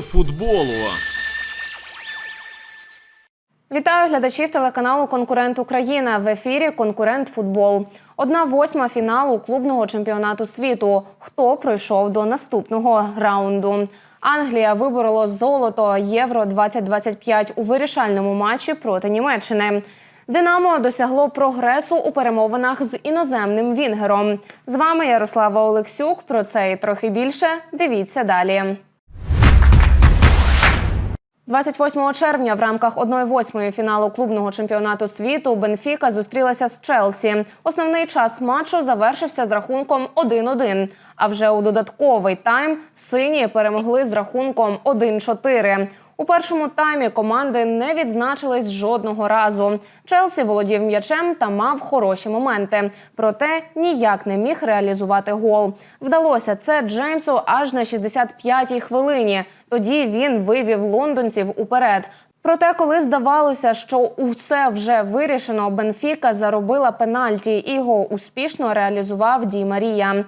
Футболу. Вітаю глядачів телеканалу Конкурент Україна в ефірі Конкурент Футбол. Одна восьма фіналу клубного чемпіонату світу. Хто пройшов до наступного раунду? Англія виборола золото Євро 2025 у вирішальному матчі проти Німеччини. Динамо досягло прогресу у перемовинах з іноземним Вінгером. З вами Ярослава Олексюк. Про це і трохи більше. Дивіться далі. 28 червня в рамках 1-8 фіналу клубного чемпіонату світу Бенфіка зустрілася з Челсі. Основний час матчу завершився з рахунком 1-1. А вже у додатковий тайм сині перемогли з рахунком 1-4. У першому таймі команди не відзначились жодного разу. Челсі володів м'ячем та мав хороші моменти, проте ніяк не міг реалізувати гол. Вдалося це Джеймсу аж на 65-й хвилині. Тоді він вивів лондонців уперед. Проте, коли здавалося, що усе вже вирішено, Бенфіка заробила пенальті і його успішно реалізував Ді Марія.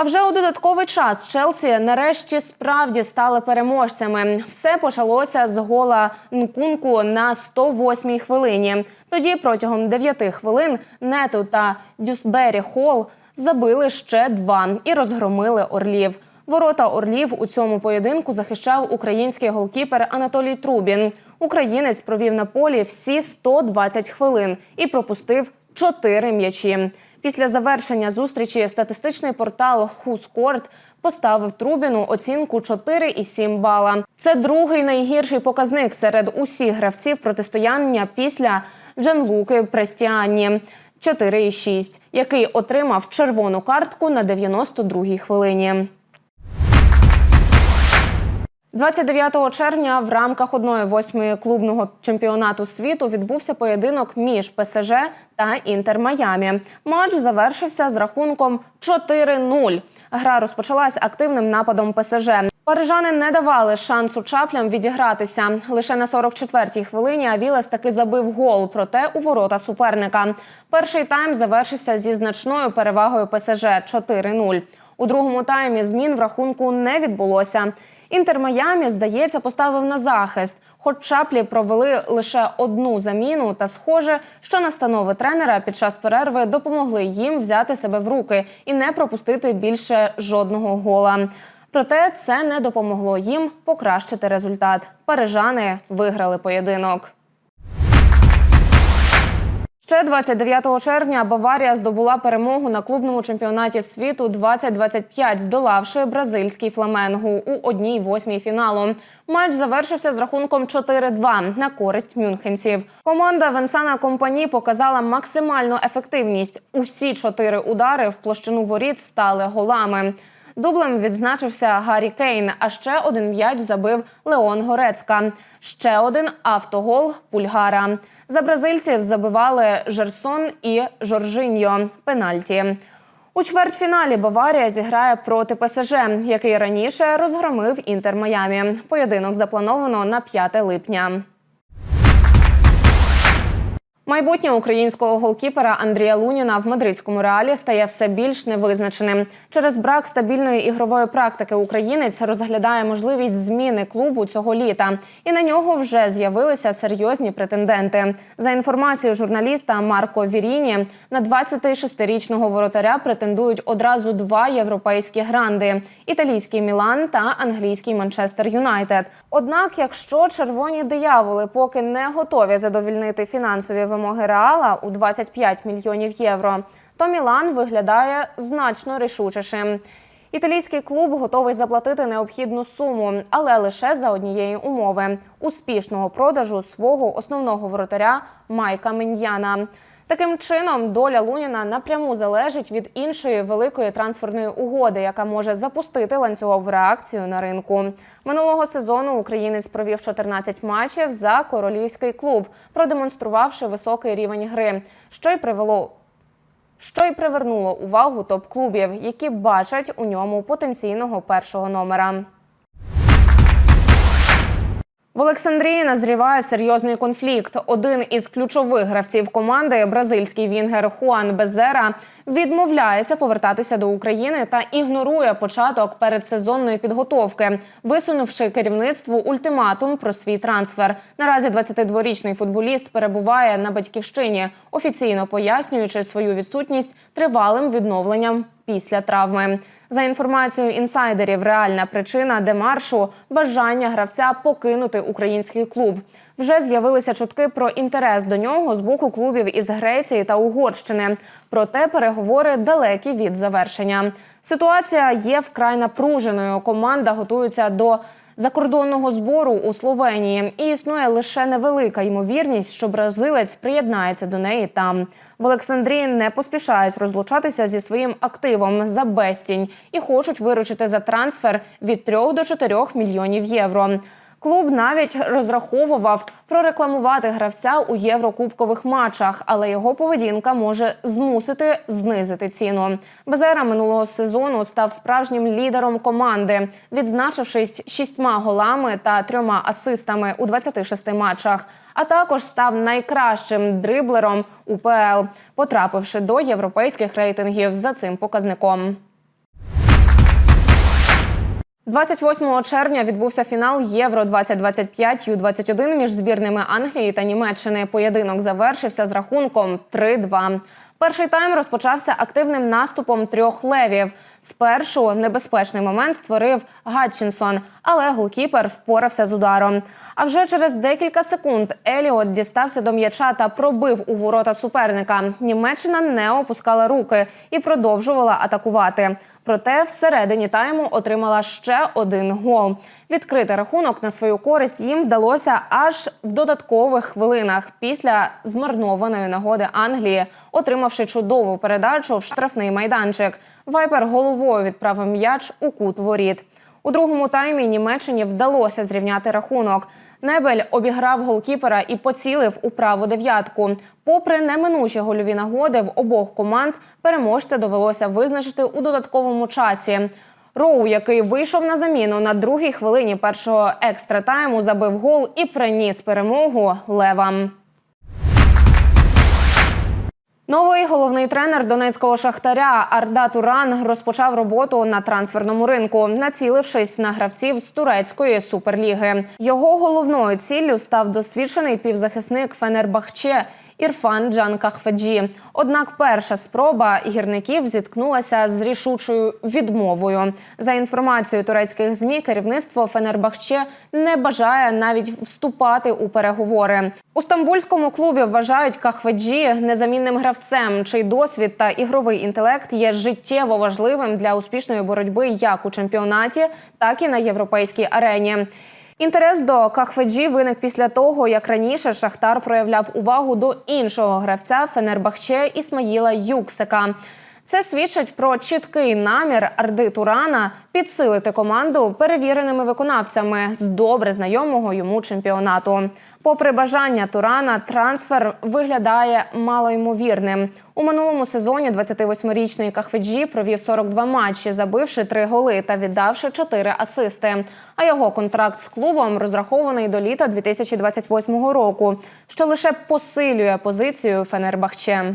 А вже у додатковий час Челсі нарешті справді стали переможцями. Все почалося з гола Нкунку на 108-й хвилині. Тоді протягом 9 хвилин Нету та Дюсбері Холл забили ще два і розгромили орлів. Ворота орлів у цьому поєдинку захищав український голкіпер Анатолій Трубін. Українець провів на полі всі 120 хвилин і пропустив 4 м'ячі. Після завершення зустрічі статистичний портал Хускорт поставив Трубіну оцінку 4,7 бала. Це другий найгірший показник серед усіх гравців протистояння після Джанлуки Престіані 4,6, який отримав червону картку на 92-й хвилині. 29 червня в рамках 1-8 клубного чемпіонату світу відбувся поєдинок між ПСЖ та Інтер Майамі. Матч завершився з рахунком 4-0. Гра розпочалась активним нападом ПСЖ. Парижани не давали шансу чаплям відігратися. Лише на 44-й хвилині Авілес таки забив гол, проте у ворота суперника. Перший тайм завершився зі значною перевагою ПСЖ 4-0. У другому таймі змін в рахунку не відбулося. Інтер Майамі, здається, поставив на захист. Хоч чаплі провели лише одну заміну, та схоже, що настанови тренера під час перерви допомогли їм взяти себе в руки і не пропустити більше жодного гола. Проте це не допомогло їм покращити результат. Парижани виграли поєдинок. Ще 29 червня Баварія здобула перемогу на клубному чемпіонаті світу 2025, здолавши бразильський фламенгу у одній восьмій фіналу. Матч завершився з рахунком 4-2 на користь мюнхенців. Команда Венсана Компані показала максимальну ефективність. Усі чотири удари в площину воріт стали голами. Дублем відзначився Гаррі Кейн, а ще один м'яч забив Леон Горецька. Ще один автогол Пульгара. За бразильців забивали Жерсон і Жоржиньо. Пенальті. У чвертьфіналі Баварія зіграє проти ПСЖ, який раніше розгромив Інтер Майамі. Поєдинок заплановано на 5 липня. Майбутнє українського голкіпера Андрія Луніна в мадридському реалі стає все більш невизначеним. Через брак стабільної ігрової практики українець розглядає можливість зміни клубу цього літа, і на нього вже з'явилися серйозні претенденти. За інформацією журналіста Марко Віріні, на 26-річного воротаря претендують одразу два європейські гранди: італійський Мілан та англійський Манчестер Юнайтед. Однак, якщо червоні дияволи поки не готові задовільнити фінансові вимоги Реала у 25 мільйонів євро, то Мілан виглядає значно рішучішим. Італійський клуб готовий заплатити необхідну суму, але лише за однієї умови успішного продажу свого основного воротаря Майка Меньяна. Таким чином, доля Луніна напряму залежить від іншої великої трансферної угоди, яка може запустити ланцюгову реакцію на ринку. Минулого сезону українець провів 14 матчів за королівський клуб, продемонструвавши високий рівень гри, що й привело. Що й привернуло увагу топ-клубів, які бачать у ньому потенційного першого номера. Олександрії назріває серйозний конфлікт. Один із ключових гравців команди, бразильський вінгер Хуан Безера, відмовляється повертатися до України та ігнорує початок передсезонної підготовки, висунувши керівництву ультиматум про свій трансфер. Наразі 22-річний футболіст перебуває на батьківщині, офіційно пояснюючи свою відсутність тривалим відновленням після травми. За інформацією інсайдерів, реальна причина демаршу бажання гравця покинути український клуб. Вже з'явилися чутки про інтерес до нього з боку клубів із Греції та Угорщини. Проте переговори далекі від завершення. Ситуація є вкрай напруженою. Команда готується до закордонного збору у Словенії, і існує лише невелика ймовірність, що бразилець приєднається до неї там. В Олександрії не поспішають розлучатися зі своїм активом за безцінь і хочуть виручити за трансфер від 3 до 4 мільйонів євро. Клуб навіть розраховував прорекламувати гравця у єврокубкових матчах, але його поведінка може змусити знизити ціну. Безера минулого сезону став справжнім лідером команди, відзначившись шістьма голами та трьома асистами у 26 матчах. А також став найкращим дриблером УПЛ, потрапивши до європейських рейтингів за цим показником. 28 червня відбувся фінал Євро 2025 Ю-21 між збірними Англії та Німеччини. Поєдинок завершився з рахунком 3-2. Перший тайм розпочався активним наступом трьох левів. Спершу небезпечний момент створив Гатчинсон, але голкіпер впорався з ударом. А вже через декілька секунд Еліот дістався до м'яча та пробив у ворота суперника. Німеччина не опускала руки і продовжувала атакувати. Проте всередині тайму отримала ще один гол. Відкрити рахунок на свою користь їм вдалося аж в додаткових хвилинах після змарнованої нагоди Англії, отримавши чудову передачу в штрафний майданчик. Вайпер головою відправив м'яч у кут воріт. У другому таймі Німеччині вдалося зрівняти рахунок. Небель обіграв голкіпера і поцілив у праву дев'ятку. Попри неминучі гольові нагоди в обох команд, переможця довелося визначити у додатковому часі. Роу, який вийшов на заміну на другій хвилині першого екстра тайму, забив гол і приніс перемогу левам. Новий головний тренер донецького шахтаря Арда Туран розпочав роботу на трансферному ринку, націлившись на гравців з турецької суперліги. Його головною ціллю став досвідчений півзахисник Фенербахче Ірфан Джан Кахфеджі. Однак перша спроба гірників зіткнулася з рішучою відмовою. За інформацією турецьких змі, керівництво Фенербахче не бажає навіть вступати у переговори. У стамбульському клубі вважають Кахфеджі незамінним гравцем, чий досвід та ігровий інтелект є життєво важливим для успішної боротьби як у чемпіонаті, так і на європейській арені. Інтерес до Кахведжі виник після того, як раніше Шахтар проявляв увагу до іншого гравця Фенербахче Ісмаїла Юксика. Це свідчить про чіткий намір Арди Турана підсилити команду перевіреними виконавцями з добре знайомого йому чемпіонату. Попри бажання Турана, трансфер виглядає малоймовірним. У минулому сезоні 28-річний Кахведжі провів 42 матчі, забивши 3 голи та віддавши 4 асисти. А його контракт з клубом розрахований до літа 2028 року, що лише посилює позицію Фенербахче.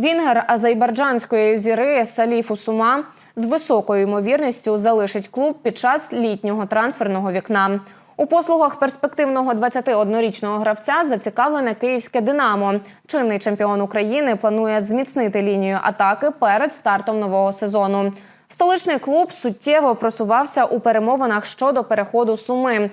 Вінгер азербайджанської зіри Саліфу Сума з високою ймовірністю залишить клуб під час літнього трансферного вікна. У послугах перспективного 21-річного гравця зацікавлене київське Динамо. Чинний чемпіон України планує зміцнити лінію атаки перед стартом нового сезону. Столичний клуб суттєво просувався у перемовинах щодо переходу суми.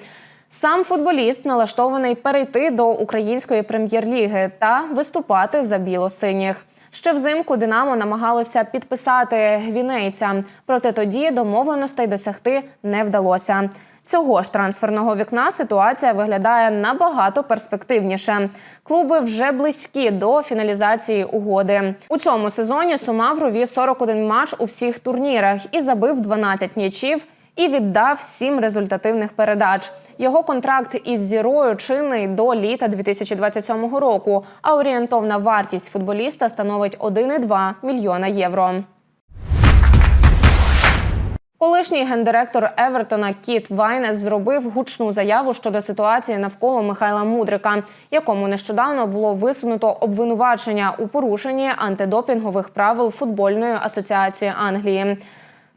Сам футболіст налаштований перейти до української прем'єр-ліги та виступати за білосиніх. Ще взимку Динамо намагалося підписати гвінейця, проте тоді домовленостей досягти не вдалося. Цього ж трансферного вікна ситуація виглядає набагато перспективніше. Клуби вже близькі до фіналізації угоди. У цьому сезоні Сума провів 41 матч у всіх турнірах і забив 12 м'ячів і віддав сім результативних передач. Його контракт із зірою чинний до літа 2027 року. А орієнтовна вартість футболіста становить 1,2 мільйона євро. Колишній гендиректор Евертона Кіт Вайнес зробив гучну заяву щодо ситуації навколо Михайла Мудрика, якому нещодавно було висунуто обвинувачення у порушенні антидопінгових правил футбольної асоціації Англії.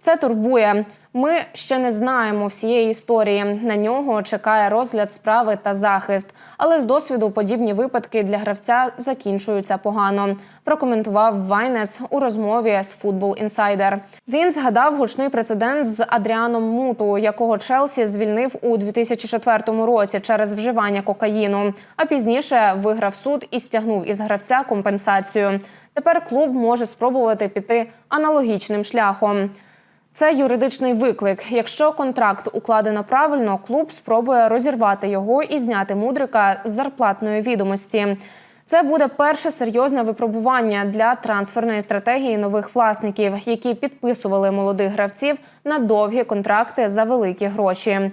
Це турбує. Ми ще не знаємо всієї історії. На нього чекає розгляд справи та захист. Але з досвіду подібні випадки для гравця закінчуються погано. Прокоментував Вайнес у розмові з Football Insider. Він згадав гучний прецедент з Адріаном Муту, якого Челсі звільнив у 2004 році через вживання кокаїну. А пізніше виграв суд і стягнув із гравця компенсацію. Тепер клуб може спробувати піти аналогічним шляхом. Це юридичний виклик. Якщо контракт укладено правильно, клуб спробує розірвати його і зняти мудрика з зарплатної відомості. Це буде перше серйозне випробування для трансферної стратегії нових власників, які підписували молодих гравців на довгі контракти за великі гроші.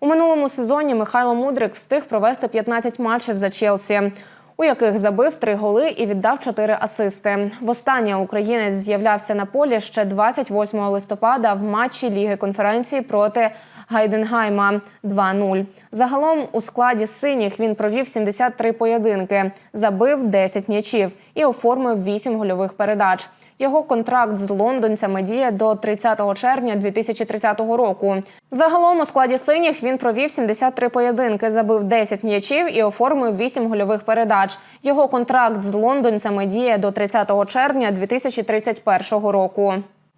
У минулому сезоні Михайло Мудрик встиг провести 15 матчів за Челсі у яких забив три голи і віддав чотири асисти. Востаннє українець з'являвся на полі ще 28 листопада в матчі Ліги конференції проти Гайденгайма 2-0. Загалом у складі синіх він провів 73 поєдинки, забив 10 м'ячів і оформив 8 гольових передач. Його контракт з лондонцями діє до 30 червня 2030 року. Загалом у складі синіх він провів 73 поєдинки, забив 10 м'ячів і оформив 8 гольових передач. Його контракт з лондонцями діє до 30 червня 2031 року.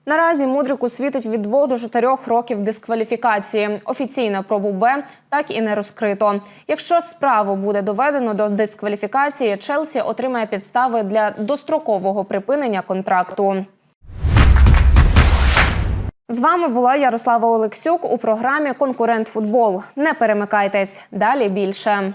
Наразі мудрику світить від 2 до 4 років дискваліфікації. Офіційно пробу Б так і не розкрито. Якщо справу буде доведено до дискваліфікації, Челсі отримає підстави для дострокового припинення контракту. З вами була Ярослава Олексюк у програмі Конкурент Футбол. Не перемикайтесь далі більше.